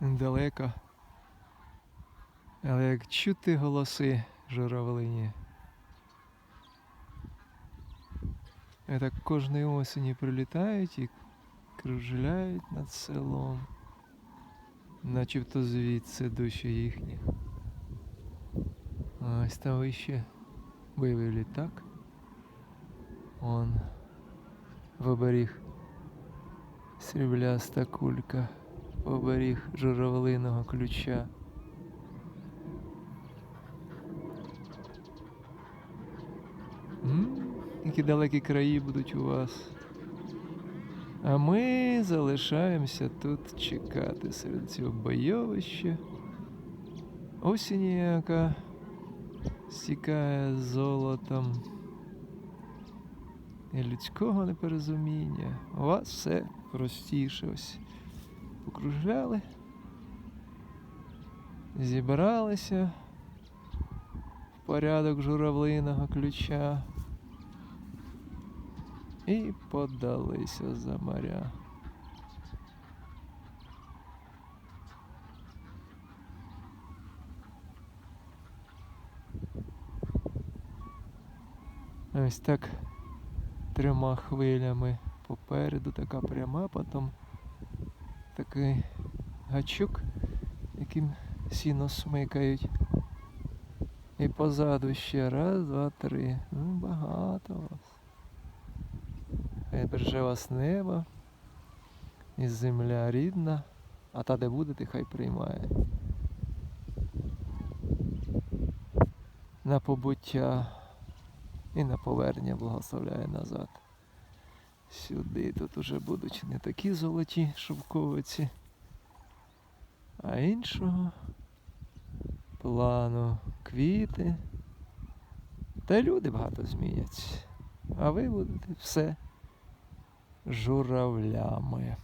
далеко. Але як чути голоси журавлині. Так кожної осені прилітають і кружляють над селом. Начебто звідси душі їхні. Ось там вище бойовий літак. Он в оберіг срібляста кулька, оберіг журавлиного ключа. Які далекі краї будуть у вас. А ми залишаємося тут чекати серед цього бойовища. Осінь, яка стікає золотом і людського непорозуміння. У вас все простіше ось. Покружляли, зібралися в порядок журавлиного ключа і подалися за моря. Ось так трьома хвилями попереду така пряма, потім такий гачок, яким сіно смикають. І позаду ще раз, два, три. Ну, багато вас. Хай береже вас небо і земля рідна, а та де будете, хай приймає. На побуття і на повернення благословляє назад. Сюди тут уже будуть не такі золоті шовковиці, а іншого плану квіти. Та люди багато зміняться. А ви будете все журавлями.